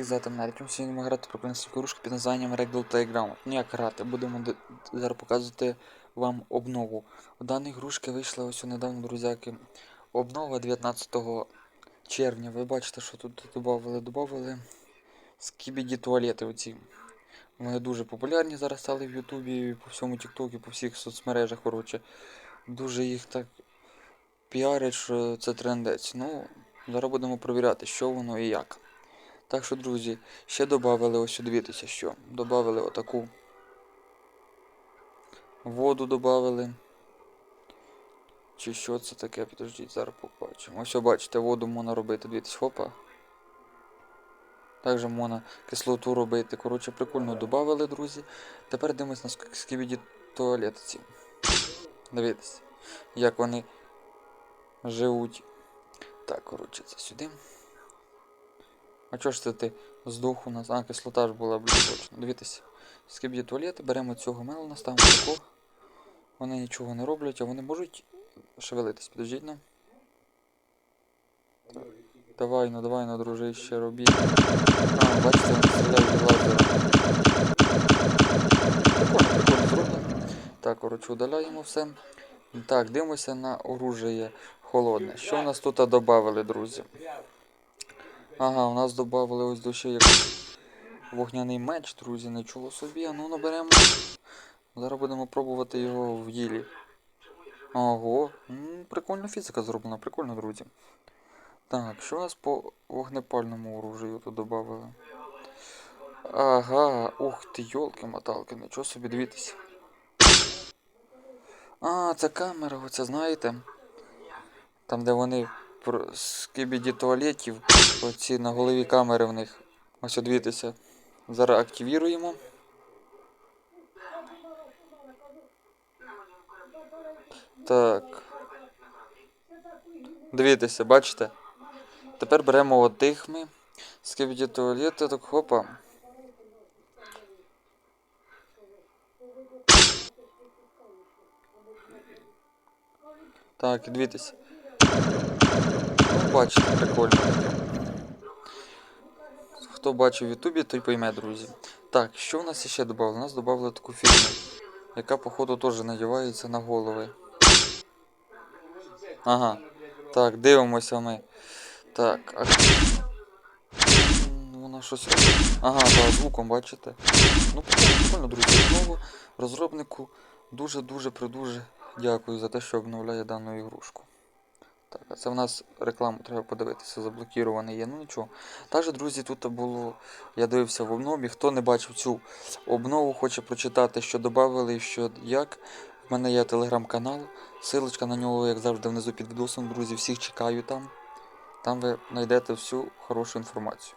всіх звати мене Артем. Сьогодні ми грати про ігрушки під названням Ragdoll Playground. Ну як грати? Будемо зараз показувати вам обнову. У даної ігрушки вийшла ось недавно, друзяки, обнова 19 червня. Ви бачите, що тут додавали, додавали скібіді туалети оці. Вони дуже популярні зараз стали в Ютубі, по всьому Тіктокі, по всіх соцмережах, коротше. Дуже їх так піарять, що це трендець. Ну, зараз будемо перевіряти, що воно і як. Так що, друзі, ще додали, ось дивіться, що. Додали отаку воду додали. Чи що це таке? Підождіть, зараз побачимо. Ось бачите, воду можна робити, дивіться, хопа. Також можна кислоту робити. Коротше, прикольно додали, друзі. Тепер дивимось на ск- скібіді туалетці. Дивіться, як вони живуть. Так, коротше, це сюди. А чого ж це ти здох у нас? А, кислота ж була, блін, точно. Дивіться. Скиб'є туалет, беремо цього мелона, ставимо тако. Вони нічого не роблять, а вони можуть шевелитись, підождіть нам. Так. Давай, ну давай, ну дружище, робіть. А, бачите, вони стріляють від лазера. Так, коротше, удаляємо все. Так, дивимося на оружие холодне. Що у нас тут додали, друзі? Ага, у нас додали ось до ще якийсь вогняний меч, друзі, нічого собі. А ну наберемо. Зараз будемо пробувати його в ділі. Ого, прикольна фізика зроблена, прикольно, друзі. Так, що у нас по вогнепальному оружію тут додали? Ага, ух ти, йолки-моталки, нічого собі дивіться. А, це камера, оце знаєте? Там, де вони скибіді туалетів, оці на голові камери в них. Ось дивіться. Зараз активіруємо. Так. Дивіться, бачите? Тепер беремо отих ми. Скибіді туалети, так хопа. Так, дивіться. Ну, бачите, прикольно. Хто бачив в Ютубі, той пойме, друзі. Так, що в нас ще додали? У нас додали таку фігню, яка, походу, теж надівається на голови. Ага. Так, дивимося ми. Так, а... Вона щось. Ага, так, звуком, бачите. Ну, прикольно, друзі. Знову розробнику дуже-дуже придуже дякую за те, що обновляє дану ігрушку. Так, це в нас рекламу треба подивитися, заблокірований є. Ну нічого. Також, друзі, тут було. Я дивився в обнові. Хто не бачив цю обнову, хоче прочитати, що додали і що як. В мене є телеграм-канал. Силочка на нього, як завжди, внизу під відосом, друзі. Всіх чекаю там. Там ви знайдете всю хорошу інформацію.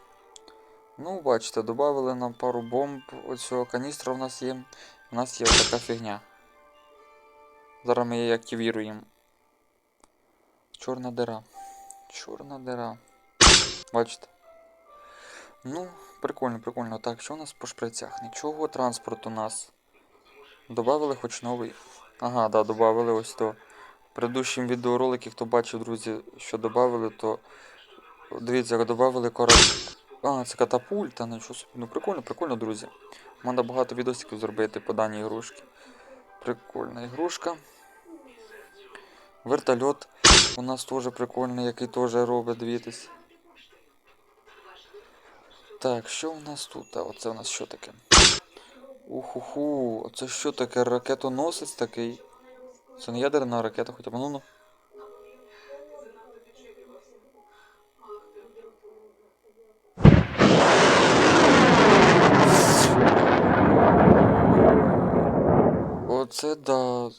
Ну, бачите, додали нам пару бомб. Оцього каністра в нас є. У нас є така фігня. Зараз ми її активіруємо. Чорна дира. Чорна дира. Бачите? Ну, прикольно, прикольно. Так, що у нас по шприцях? Нічого, транспорт у нас. Добавили хоч новий. Ага, да, добавили ось то. В предыдущому відеороликі, хто бачив, друзі, що додали, то дивіться, як додали корабль. А, це катапульта, нічого собі. Ну прикольно, прикольно, друзі. Можна багато відосиків зробити по даній ігрушці. Прикольна ігрушка. Вертольот у нас теж прикольний, який теж робить, дивіться. Так, що у нас тут? А оце у нас що таке? Уху-ху, це що таке? Ракетоносець такий? Це не ядерна ракета, хоча б ну ну. Оце да.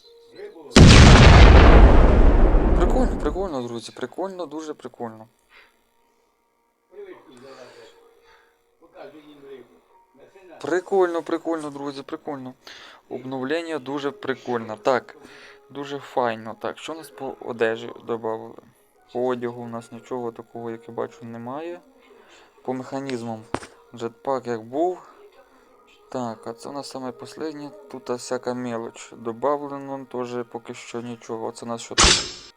Прикольно, прикольно, друзі. Прикольно, дуже прикольно. Прикольно, прикольно, друзі, прикольно. Обновлення дуже прикольно. Так, дуже файно. Так, що у нас по одежі додали? По одягу у нас нічого такого, як я бачу, немає. По механізмам джетпак як був. Так, а це у нас саме останнє. Тут всяка мелоч. Добавлено теж поки що нічого. Це у нас що таке?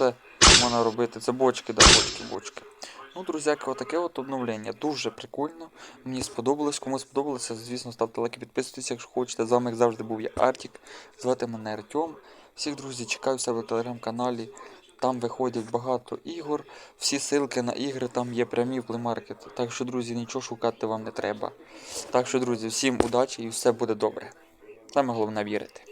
Це можна робити. Це бочки, да, бочки, бочки. Ну, друзяки, отаке от обновлення. Дуже прикольно. Мені сподобалось. Кому сподобалося, звісно, ставте лайки, підписуйтесь, якщо хочете. З вами як завжди був я Артік. Звати мене Артем. Всіх друзі, чекаю в себе в телеграм-каналі. Там виходять багато ігор. Всі ссылки на ігри там є прямі в плеймаркет. Так що, друзі, нічого шукати вам не треба. Так що, друзі, всім удачі і все буде добре. Саме головне вірити.